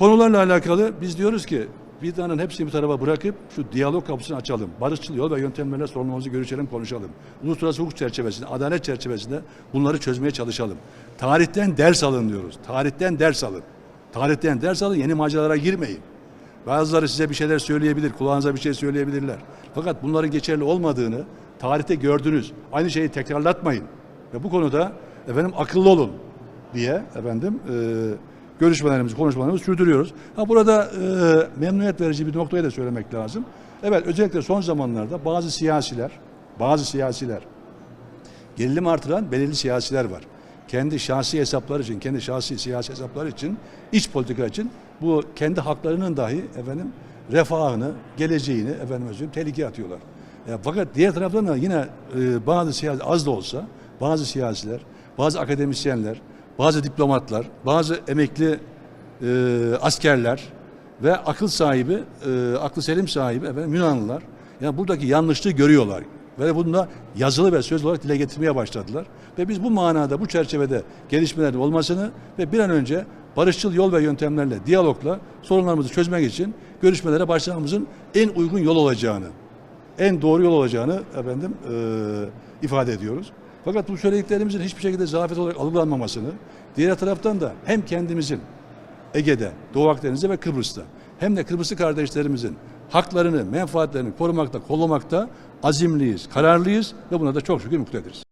konularla alakalı biz diyoruz ki vidanın hepsini bir tarafa bırakıp şu diyalog kapısını açalım. Barışçıl yol ve yöntemlerle sorunlarımızı görüşelim, konuşalım. Uluslararası hukuk çerçevesinde, adalet çerçevesinde bunları çözmeye çalışalım. Tarihten ders alın diyoruz. Tarihten ders alın. Tarihten ders alın, yeni maceralara girmeyin. Bazıları size bir şeyler söyleyebilir, kulağınıza bir şey söyleyebilirler. Fakat bunların geçerli olmadığını tarihte gördünüz. Aynı şeyi tekrarlatmayın. Ve bu konuda efendim akıllı olun diye efendim e, görüşmelerimizi, konuşmalarımızı sürdürüyoruz. Ha burada e, memnuniyet verici bir noktayı da söylemek lazım. Evet özellikle son zamanlarda bazı siyasiler, bazı siyasiler gerilim artıran belirli siyasiler var. Kendi şahsi hesapları için, kendi şahsi siyasi hesapları için, iç politika için bu kendi haklarının dahi efendim refahını, geleceğini efendim söyleyeyim tehlikeye atıyorlar. Ya, fakat diğer taraftan da yine e, bazı siyasi az da olsa bazı siyasiler, bazı akademisyenler, bazı diplomatlar, bazı emekli e, askerler ve akıl sahibi, e, aklı selim sahibi efendim Yunanlılar yani buradaki yanlışlığı görüyorlar. Ve bunu da yazılı ve sözlü olarak dile getirmeye başladılar. Ve biz bu manada, bu çerçevede gelişmelerin olmasını ve bir an önce barışçıl yol ve yöntemlerle, diyalogla sorunlarımızı çözmek için görüşmelere başlamamızın en uygun yol olacağını, en doğru yol olacağını efendim e, ifade ediyoruz. Fakat bu söylediklerimizin hiçbir şekilde zafiyet olarak algılanmamasını, diğer taraftan da hem kendimizin Ege'de, Doğu Akdeniz'de ve Kıbrıs'ta hem de Kıbrıslı kardeşlerimizin haklarını, menfaatlerini korumakta, kollamakta azimliyiz, kararlıyız ve buna da çok şükür muktedir'iz.